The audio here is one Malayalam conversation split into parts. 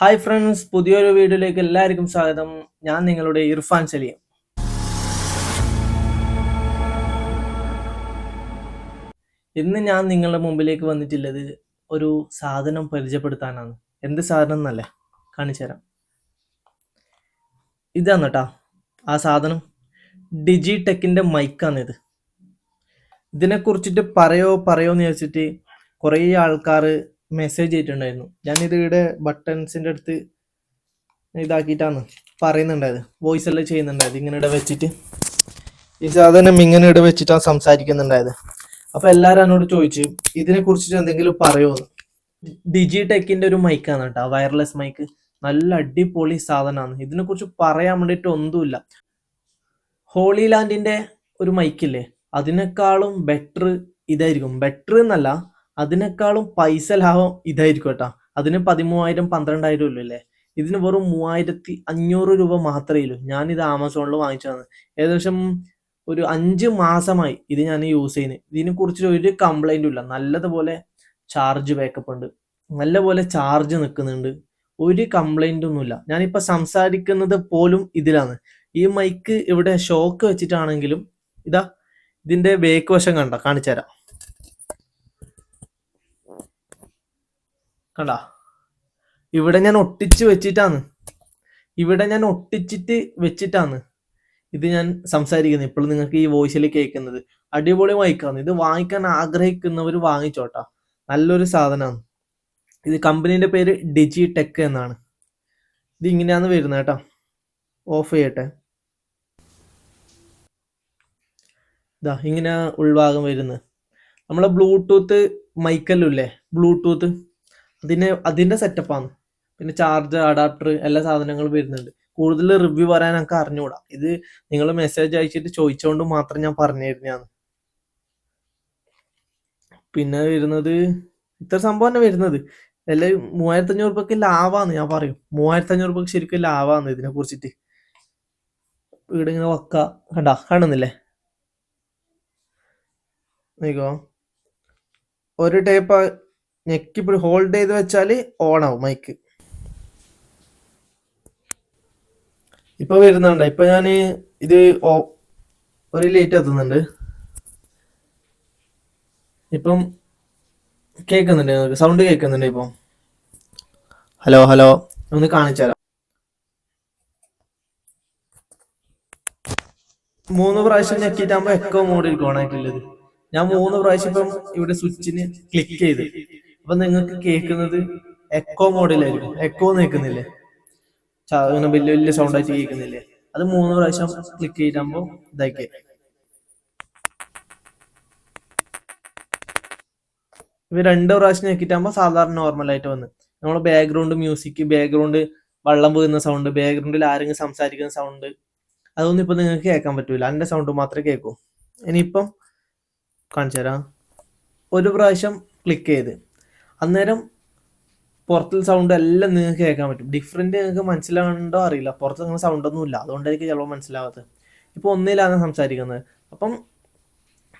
ഹായ് ഫ്രണ്ട്സ് പുതിയൊരു വീഡിയോയിലേക്ക് എല്ലാവർക്കും സ്വാഗതം. ഞാൻ നിങ്ങളുടെ ഇർഫാൻ സലീം. ഇന്ന് ഞാൻ നിങ്ങളുടെ മുമ്പിലേക്ക് വന്നിട്ടുള്ളത് ഒരു സാധനം പരിചയപ്പെടുത്താനാണ്. എന്ത് സാധനം എന്നല്ലേ? കാണിച്ചു തരാം. ഇതാണ് കേട്ടോ ആ സാധനം. ഡിജി ടെക്കിന്റെ മൈക്കാണിത് ഇതിനെക്കുറിച്ചിട്ട് പറയോ പറയോ എന്ന് ചോദിച്ചിട്ട് കുറേ ആൾക്കാർ മെസ്സേജ് ചെയ്തിട്ടുണ്ടായിരുന്നു. ഞാൻ ഇവിടെ ബട്ടൺസിന്റെ അടുത്ത് ഇതാക്കിയിട്ടാണ് പറയുന്നുണ്ടായത്. വോയിസ് എല്ലാം ചെയ്യുന്നുണ്ടായത് ഇങ്ങനെ ഇവിടെ വെച്ചിട്ട്. ഈ സാധനം ഇങ്ങനെ ഇവിടെ വെച്ചിട്ടാണ് സംസാരിക്കുന്നുണ്ടായത്. അപ്പൊ എല്ലാരും എന്നോട് ചോദിച്ചു ഇതിനെ കുറിച്ചിട്ട് എന്തെങ്കിലും പറയുമോ ഡിജി ടെക്കിന്റെ ഒരു മൈക്കാണ് കേട്ടോ വയർലെസ് മൈക്ക് നല്ല അടിപൊളി സാധനമാണ്. ഇതിനെക്കുറിച്ച് പറയാൻ വേണ്ടിയിട്ട് ഒന്നുമില്ല. ഹോളി ലാൻഡിന്റെ ഒരു മൈക്കില്ലേ അതിനേക്കാളും ബെറ്റർ ഇതായിരിക്കും. ബെറ്റർ എന്നല്ല അതിനേക്കാളും പൈസ ലാഭം ഇതായിരിക്കും കേട്ടോ. അതിന് പതിമൂവായിരം പന്ത്രണ്ടായിരം അല്ലേ? ഇതിന് വെറും മൂവായിരത്തി അഞ്ഞൂറ് രൂപ മാത്രമേ ഉള്ളൂ. ഞാൻ ഇത് ആമസോണിൽ വാങ്ങിച്ചതാണ്. ഏകദേശം ഒരു അഞ്ച് മാസമായി ഇത് ഞാൻ യൂസ് ചെയ്യുന്നത് ഇതിനെ കുറിച്ച് ഒരു കംപ്ലൈന്റും ഇല്ല. നല്ലതുപോലെ ചാർജ് ബാക്കപ്പ് ഉണ്ട്. നല്ലപോലെ ചാർജ് നിൽക്കുന്നുണ്ട് ഒരു കംപ്ലൈന്റ് ഒന്നുമില്ല ഞാനിപ്പോൾ സംസാരിക്കുന്നത് പോലും ഇതിലാണ്. ഈ മൈക്ക് ഇവിടെ ഷോക്ക് വെച്ചിട്ടാണെങ്കിലും ഇതാ ഇതിന്റെ ബേക്ക് വശം കണ്ട? കാണിച്ചു തരാം കണ്ട? ഇവിടെ ഞാൻ ഒട്ടിച്ച് വെച്ചിട്ടാണ്. ഇവിടെ ഞാൻ ഒട്ടിച്ചിട്ട് വെച്ചിട്ടാണ് ഇത് ഞാൻ സംസാരിക്കുന്നത്. ഇപ്പോൾ നിങ്ങൾക്ക് ഈ വോയിസിൽ കേൾക്കുന്നത്. അടിപൊളി മൈക്കാണ് ഇത് വാങ്ങിക്കാൻ ആഗ്രഹിക്കുന്നവർ വാങ്ങിച്ചോട്ടാ. നല്ലൊരു സാധനമാണ് ഇത് കമ്പനിയുടെ പേര് ഡിജി ടെക് എന്നാണ്. ഇത് ഇങ്ങനെയാണ് വരുന്നത് കേട്ടോ. ഓഫ് ചെയ്യട്ടെ. ഇതാ ഇങ്ങനെ ഉൾഭാഗം വരുന്നത്. നമ്മളെ ബ്ലൂടൂത്ത് മൈക്കല്ലേ ബ്ലൂടൂത്ത് അതിന് അതിന്റെ സെറ്റപ്പാണ് പിന്നെ ചാർജ് അഡാപ്റ്റർ എല്ലാ സാധനങ്ങളും വരുന്നുണ്ട്. കൂടുതൽ റിവ്യൂ പറയാൻ എനിക്ക് അറിഞ്ഞുകൂടാ ഇത് നിങ്ങൾ മെസ്സേജ് അയച്ചിട്ട് ചോദിച്ചുകൊണ്ട് മാത്രം ഞാൻ പറഞ്ഞു തരുന്നതാണ് പിന്നെ വരുന്നത് ഇത്ര സംഭവം തന്നെ വരുന്നത്. അല്ലെ മൂവായിരത്തി അഞ്ഞൂറ് രൂപക്ക് ലാവാന്ന് ഞാൻ പറയും. മൂവായിരത്തി അഞ്ഞൂറ് രൂപക്ക് ശരിക്കും ലാവാന്ന് ഇതിനെ കുറിച്ചിട്ട്. ഇവിടെ ഇങ്ങനെ വക്ക. കണ്ടാ കാണുന്നില്ലേ? നോക്കോ ഒരു ടൈപ്പ് ഞെക്കി ഹോൾഡ് ചെയ്ത് വെച്ചാൽ ഓൺ ആവും മൈക്ക് ഇപ്പൊ വരുന്നുണ്ട്. ഇപ്പൊ ഞാൻ ഇത് ഒരു ലേറ്റ് എത്തുന്നുണ്ട്. ഇപ്പം കേൾക്കുന്നുണ്ട് നിങ്ങൾക്ക് സൗണ്ട് കേൾക്കുന്നുണ്ട് ഇപ്പം. ഹലോ ഹലോ ഒന്ന് കാണിച്ചു തരാം. മൂന്ന് പ്രാവശ്യം ഞെക്കിയിട്ടാകുമ്പോ എക്കോ മോഡിൽ ഓണായിട്ടുള്ളത് ഞാൻ മൂന്ന് പ്രാവശ്യം ഇപ്പം ഇവിടെ സ്വിച്ചിന് ക്ലിക്ക് ചെയ്ത്. അപ്പൊ നിങ്ങൾക്ക് കേൾക്കുന്നത് എക്കോ മോഡിലായിരിക്കും എക്കോ നിൽക്കുന്നില്ലേ? ഇങ്ങനെ വലിയ വലിയ സൗണ്ട് ആയിട്ട് കേൾക്കുന്നില്ലേ? അത് മൂന്ന് പ്രാവശ്യം ക്ലിക്ക് ചെയ്താകുമ്പോ ഇതാക്കി ഇവ രണ്ട് പ്രാവശ്യം ഞെക്കിട്ടാകുമ്പോ സാധാരണ നോർമൽ ആയിട്ട് വന്ന്. നമ്മൾ ബാക്ക്ഗ്രൗണ്ട് മ്യൂസിക് ബാക്ക്ഗ്രൗണ്ട് വള്ളം പോകുന്ന സൗണ്ട് ബാക്ക്ഗ്രൗണ്ടിൽ ആരെങ്കിലും സംസാരിക്കുന്ന സൗണ്ട് അതൊന്നും ഇപ്പൊ നിങ്ങൾക്ക് കേൾക്കാൻ പറ്റൂല. അതിന്റെ സൗണ്ട് മാത്രമേ കേൾക്കൂ. ഇനിയിപ്പം കാണിച്ചു തരാം ഒരു പ്രാവശ്യം ക്ലിക്ക് ചെയ്ത്. അന്നേരം പുറത്തുള്ള സൗണ്ട് എല്ലാം നിങ്ങൾക്ക് കേൾക്കാൻ പറ്റും. ഡിഫറെന്റ് നിങ്ങൾക്ക് മനസ്സിലാകണ്ടോ അറിയില്ല. പുറത്ത് അങ്ങനെ സൗണ്ട് ഒന്നും ഇല്ല. അതുകൊണ്ടായിരിക്കും ചിലപ്പോൾ മനസ്സിലാവാത്ത ഇപ്പോൾ ഒന്നിലാണ് സംസാരിക്കുന്നത്. അപ്പം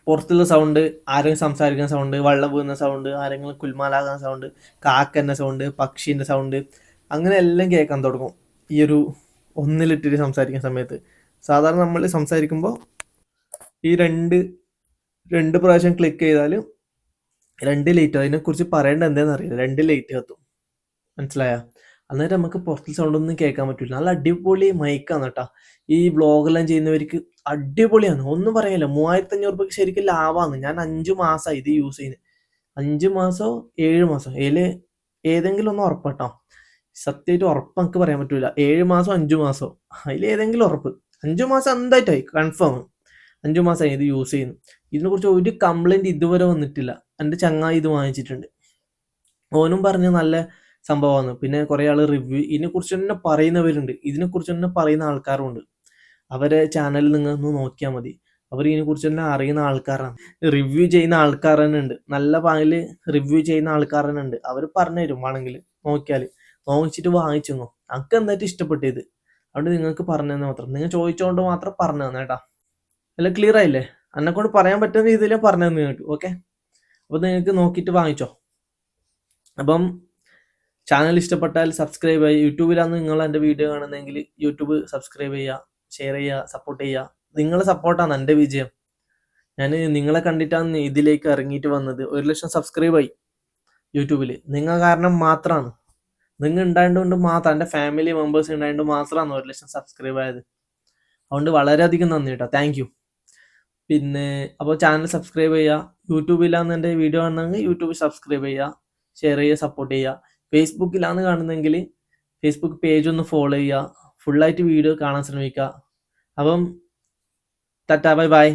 പുറത്തുള്ള സൗണ്ട് ആരെങ്കിലും സംസാരിക്കുന്ന സൗണ്ട് വെള്ളം പോകുന്ന സൗണ്ട് ആരെങ്കിലും കുൽമാലാകുന്ന സൗണ്ട് കാക്കന്റെ സൗണ്ട് പക്ഷീന്റെ സൗണ്ട് അങ്ങനെ എല്ലാം കേൾക്കാൻ തുടങ്ങും. ഈ ഒരു ഒന്നിലിട്ടിട്ട് സംസാരിക്കുന്ന സമയത്ത്. സാധാരണ നമ്മൾ സംസാരിക്കുമ്പോൾ ഈ രണ്ട് രണ്ട് പ്രാവശ്യം ക്ലിക്ക് ചെയ്താൽ രണ്ട് ലൈറ്റ് അതിനെക്കുറിച്ച് പറയേണ്ട എന്താണെന്ന് അറിയില്ല. രണ്ട് ലൈറ്റ് കത്തും മനസ്സിലായ? അന്നേരം നമുക്ക് പുറത്തെ സൗണ്ട് ഒന്നും കേൾക്കാൻ പറ്റില്ല നല്ല അടിപൊളി മൈക്കാണ് കേട്ടോ. ഈ വ്ളോഗെല്ലാം ചെയ്യുന്നവർക്ക് അടിപൊളിയാണ്. ഒന്നും പറയാനില്ല മൂവായിരത്തി അഞ്ഞൂറ് രൂപയ്ക്ക് ശരിക്കും ലാഭമാണ്. ഞാൻ അഞ്ചു മാസമായി ഇത് യൂസ് ചെയ്യുന്നത് അഞ്ചു മാസോ ഏഴ് മാസോ? ഏൽ ഏതെങ്കിലും ഒന്ന് ഉറപ്പാട്ടോ സത്യമായിട്ട് ഉറപ്പ് നമുക്ക് പറയാൻ പറ്റില്ല ഏഴ് മാസോ അഞ്ചു മാസോ? അതിൽ ഏതെങ്കിലും ഉറപ്പ്. അഞ്ചു മാസം എന്തായിട്ടായി? കൺഫേം അഞ്ചു മാസമായി ഇത് യൂസ് ചെയ്യുന്നു. ഇതിനെക്കുറിച്ച് ഒരു കംപ്ലൈന്റ് ഇതുവരെ വന്നിട്ടില്ല. എന്റെ ചങ്ങായി ഇത് വാങ്ങിച്ചിട്ടുണ്ട്. ഓനും പറഞ്ഞു നല്ല സംഭവമാണ്. പിന്നെ കുറേ ആൾ റിവ്യൂ ഇതിനെക്കുറിച്ച് തന്നെ പറയുന്നവരുണ്ട്. ഇതിനെക്കുറിച്ച് തന്നെ പറയുന്ന ആൾക്കാരുണ്ട് അവരെ ചാനൽ നിങ്ങൾ ഒന്ന് നോക്കിയാൽ മതി. അവർ ഇതിനെക്കുറിച്ച് തന്നെ അറിയുന്ന ആൾക്കാരാണ്. റിവ്യൂ ചെയ്യുന്ന ആൾക്കാർ തന്നെ ഉണ്ട്. നല്ല പാങ്ങിൽ റിവ്യൂ ചെയ്യുന്ന ആൾക്കാർ തന്നെ ഉണ്ട്. അവർ പറഞ്ഞു തരും വേണമെങ്കിൽ. നോക്കിയാൽ നോക്കിച്ചിട്ട് വാങ്ങിച്ചു നമുക്ക് എന്തായിട്ട് ഇഷ്ടപ്പെട്ടത്? അതുകൊണ്ട് നിങ്ങൾക്ക് പറഞ്ഞു തന്നെ മാത്രം. നിങ്ങൾ ചോദിച്ചുകൊണ്ട് മാത്രം പറഞ്ഞു തന്നെ അല്ല ക്ലിയർ ആയില്ലേ? എന്നെ കൊണ്ട് പറയാൻ പറ്റുന്ന രീതിയിൽ പറഞ്ഞു നിങ്ങൾക്ക് ഓക്കെ അപ്പൊ നിങ്ങൾക്ക് നോക്കിയിട്ട് വാങ്ങിച്ചോ. അപ്പം ചാനൽ ഇഷ്ടപ്പെട്ടാൽ സബ്സ്ക്രൈബ് ചെയ്യുക. യൂട്യൂബിലാണ് നിങ്ങൾ എന്റെ വീഡിയോ കാണുന്നതെങ്കിൽ യൂട്യൂബ് സബ്സ്ക്രൈബ് ചെയ്യുക ഷെയർ ചെയ്യുക സപ്പോർട്ട് ചെയ്യുക. നിങ്ങളെ സപ്പോർട്ടാണ് എന്റെ വിജയം. ഞാൻ നിങ്ങളെ കണ്ടിട്ടാണ് ഇതിലേക്ക് ഇറങ്ങിയിട്ട് വന്നത്. ഒരു ലക്ഷം സബ്സ്ക്രൈബ് ആയി യൂട്യൂബിൽ നിങ്ങൾ കാരണം മാത്രമാണ്. നിങ്ങൾ ഉണ്ടായതുകൊണ്ട് മാത്രം എന്റെ ഫാമിലി മെമ്പേഴ്സ് ഉണ്ടായതുകൊണ്ട് മാത്രമാണ് ഒരു ലക്ഷം സബ്സ്ക്രൈബ് ആയത്. അതുകൊണ്ട് വളരെയധികം നന്ദി കേട്ടോ താങ്ക് പിന്നെ അപ്പോൾ ചാനൽ സബ്സ്ക്രൈബ് ചെയ്യുക യൂട്യൂബിലാണ് എന്റെ വീഡിയോ കാണണമെങ്കിൽ യൂട്യൂബ് സബ്സ്ക്രൈബ് ചെയ്യുക ഷെയർ ചെയ്യുക സപ്പോർട്ട് ചെയ്യുക ഫേസ്ബുക്കിലാണ് കാണുന്നതെങ്കിൽ ഫേസ്ബുക്ക് പേജ് ഒന്ന് ഫോളോ ചെയ്യുക ഫുള്ളായിട്ട് വീഡിയോ കാണാൻ ശ്രമിക്കുക അപ്പം ടാറ്റാ ബൈ ബൈ